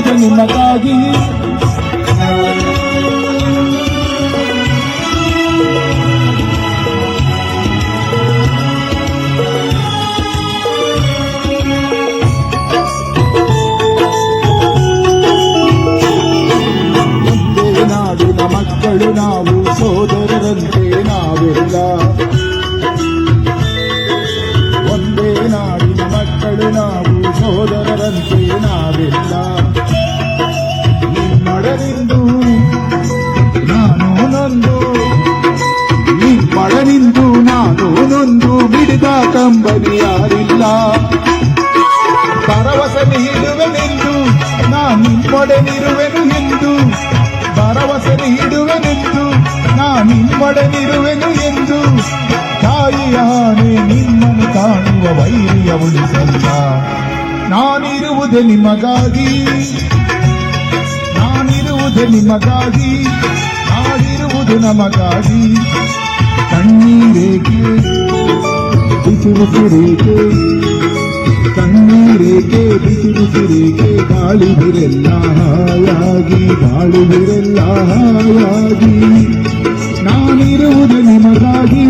ನಿಮಗಾಗಿ. ಒಂದೇ ನಾಡಿನ ಮಕ್ಕಳು ನಾವು ಸೋದರರಂತೆ ಕಂಬನಿ ಯಾರಿಲ್ಲ ಭರವಸೆ ಹಿಡುವೆನೆಂದು ನಾ ನಿಮ್ಮೊಡನಿರುವೆನು ಎಂದು ಭರವಸೆ ಹಿಡುವೆನೆಂದು ನಾ ನಿಮ್ಮೊಡನಿರುವೆನು ಎಂದು ತಾಯಿಯಾನೆ ನಿಮ್ಮನ್ನು ಕಾಣುವ ವೈರಿಯ ಉಳಿಸಲ್ಲ. ನಾನಿರುವುದೇ ನಿಮಗಾಗಿ. ನಾನಿರುವುದೇ ನಿಮಗಾಗಿ. ನಾಡಿರುವುದು ನಮಗಾಗಿ. ಕಣ್ಣೀರೇಕೆ ಬಿಸಿ ಬಿಸಿರೇಕೆ ಕಣ್ಣೀರೇಕೆ ಬಿಸಿ ಬಿಸಿರೇಕೆ ಬಾಳುವಿರೆಲ್ಲ ಹಾಯಾಗಿ ಬಾಳುವಿರೆಲ್ಲ ಹಾಯಾಗಿ ನಾನಿರುವುದು ನಿಮಗಾಗಿ.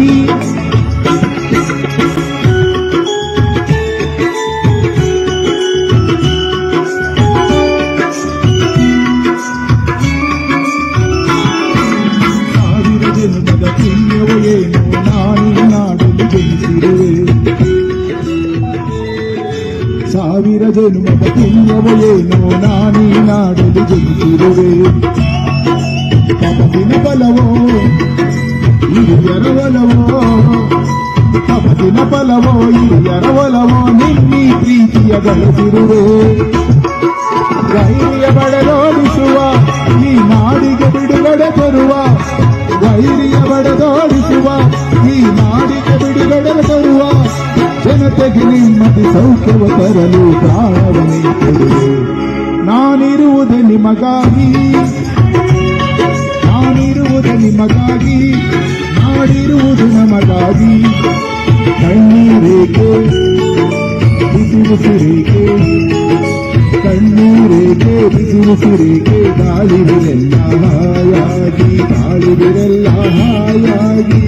ಸಾವಿರ ಜನ್ಮದ ಪುಣ್ಯವೋ ಏನೋ ನಾನು ನಾಡಲು ಜನಿಸಿರುವೆ ಕಪದಿನ ಬಲವೋ ಹಿರಿಯರ ಒಲವೋ ಕಪದಿನ ಬಲವೋ ಹಿರಿಯರ ಒಲವೋ ನಿನ್ನಿ ಪ್ರೀತಿಯ ಗಳಿಸಿರುವೆ ಧೈರ್ಯ ಬಡದೋಡಿಸುವ ಈ ನಾಡಿಗೆ ಬಿಡುಗಡೆ ತರುವ ಧೈರ್ಯ ಬಡದೋಡಿಸುವ ಈ ನಾಡಿಗೆ ಬಿಡುಗಡೆ ತರುವ ಜನತೆಗೆ ನಿಮ್ಮದಿ ಸೌಖ್ಯವ ತರಲು ಪ್ರಾಣವನೇ ಕೊಡುವೆ ನಾನಿರುವುದೇ ನಿಮಗಾಗಿ ನಾನಿರುವುದೇ ನಿಮಗಾಗಿ ನಾಡಿರುವುದು ನಮಗಾಗಿ. ಕಣ್ಣೀರೇಕೆ ಬಿಸಿರುಸಿರೇಕೆ ಕಣ್ಣೀರೇಕೆ ಬಿಸಿ ಬಿಸಿರೇಕೆ ಗಾಳಿವಿರೆಲ್ಲ ಹಾಯಾಗಿ ಗಾಳಿವಿರೆಲ್ಲ ಹಾಯಾಗಿ.